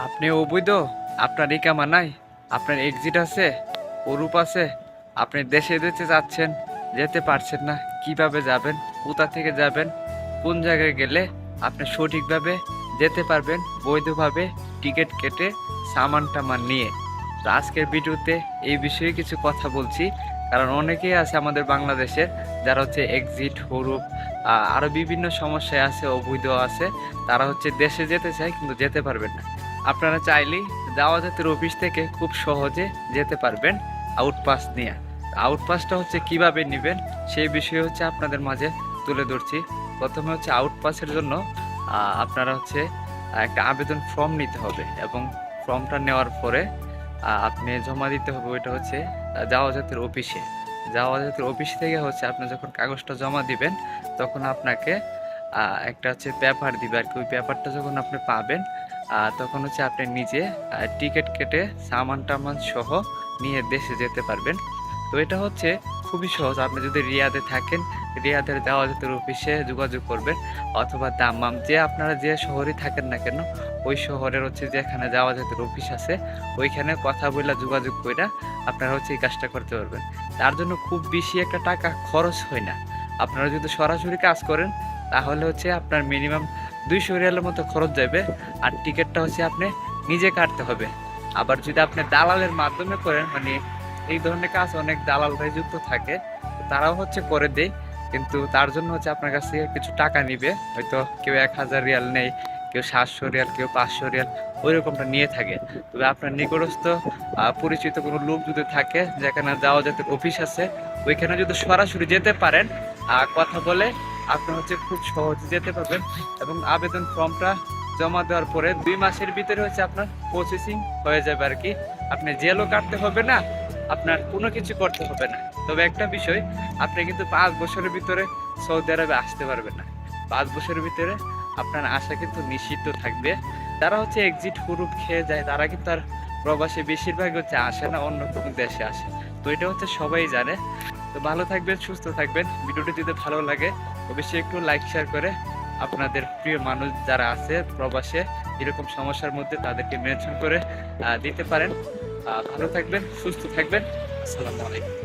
আপনি অবৈধ, আপনার ইকামা নাই, আপনার এক্সিট আছে ওরূপ আছে, আপনি দেশে যেতে যাচ্ছেন যেতে পারছেন না, কীভাবে যাবেন, কোথা থেকে যাবেন, কোন জায়গায় গেলে আপনি সঠিকভাবে যেতে পারবেন, বৈধভাবে টিকিট কেটে সামান টামান নিয়ে। তো আজকের ভিডিওতে এই বিষয়ে কিছু কথা বলছি, কারণ অনেকেই আছে আমাদের বাংলাদেশের, যারা হচ্ছে এক্সিট হরুপ আরও বিভিন্ন সমস্যায় আছে, অবৈধ আছে, তারা হচ্ছে দেশে যেতে চায়, কিন্তু যেতে পারবেন না। আপনারা চাইলেই যাওয়া জাতের অফিস থেকে খুব সহজে যেতে পারবেন আউটপাস নিয়ে। আউটপাসটা হচ্ছে কীভাবে নেবেন সেই বিষয়ে হচ্ছে আপনাদের মাঝে তুলে ধরছি। প্রথমে হচ্ছে আউটপাসের জন্য আপনারা হচ্ছে একটা আবেদন ফর্ম নিতে হবে এবং ফর্মটা নেওয়ার পরে আপনি জমা দিতে হবে ওইটা হচ্ছে আহ, যাওয়া জাতের অফিসে। যাওয়া জাতের অফিস থেকে হচ্ছে আপনি যখন কাগজটা জমা দিবেন তখন আপনাকে একটা হচ্ছে পেপার দিবে। আর কি ওই পেপারটা যখন আপনি পাবেন তখন হচ্ছে আপনি নিজে টিকিট কেটে সামান টামান সহ নিয়ে দেশে যেতে পারবেন। তো এটা হচ্ছে খুবই সহজ। আপনি যদি রিয়াদে থাকেন, রিয়াদের যাওয়া জাতের অফিসে যোগাযোগ করবেন অথবা দাম্মাম যে আপনারা যে শহরে থাকেন না কেন, ওই শহরের হচ্ছে যেখানে যাওয়া জাতের অফিস আছে, ওইখানে কথা বলে যোগাযোগ করে আপনারা হচ্ছে এই কাজটা করতে পারবেন। তার জন্য খুব বেশি একটা টাকা খরচ হয় না। আপনারা যদি সরাসরি কাজ করেন, তাহলে হচ্ছে আপনার মিনিমাম দুইশো রিয়ালের মতো খরচ যাবে, আর টিকিটটা হচ্ছে আপনি নিজে কাটতে হবে। আবার যদি আপনি দালালের মাধ্যমে করেন মানে এই ধরনের কাজ অনেক দালাল ভাই যুক্ত থাকে তারাও হচ্ছে করে দেয়, কিন্তু তার জন্য হচ্ছে আপনার কাছে কিছু টাকা নিবে, হয়তো কেউ এক হাজার রিয়াল নেই কেউ সাতশো রিয়াল, কেউ পাঁচশো রিয়াল, ওই রকমটা নিয়ে থাকে। তবে আপনার নিকটস্থ পরিচিত কোনো লোক যদি থাকে, যেখানে যাওয়া যাতে অফিস আছে, ওইখানে যদি সরাসরি যেতে পারেন কথা বলে আপনি হচ্ছে খুব সহজে যেতে পারবেন এবং আবেদন ফর্মটা জমা দেওয়ার পরে দুই মাসের ভিতরে হচ্ছে আপনার প্রসেসিং হয়ে যাবে আর কি। আপনি জেলও কাটতে হবে না, আপনার কোনো কিছু করতে হবে না। তবে একটা বিষয়, আপনি কিন্তু পাঁচ বছরের ভিতরে সৌদি আরবে আসতে পারবেন না। পাঁচ বছরের ভিতরে আপনার আশা কিন্তু নিষিদ্ধ থাকবে। যারা হচ্ছে এক্সিট হুরুপ খেয়ে যায়, তারা কিন্তু আর প্রবাসী বেশিরভাগ হচ্ছে আসে না, অন্য কোনো দেশে আসে। তো এটা হচ্ছে সবাই জানে। তো ভালো থাকবেন, সুস্থ থাকবেন। ভিডিওটি যদি ভালো লাগে, অবশ্যই একটু লাইক শেয়ার করে আপনাদের প্রিয় মানুষ যারা আছে, প্রবাসে, এরকম সমস্যার মধ্যে তাদেরকে মেনশন করে দিতে পারেন। ভালো থাকবেন, সুস্থ থাকবেন। আসসালামু আলাইকুম।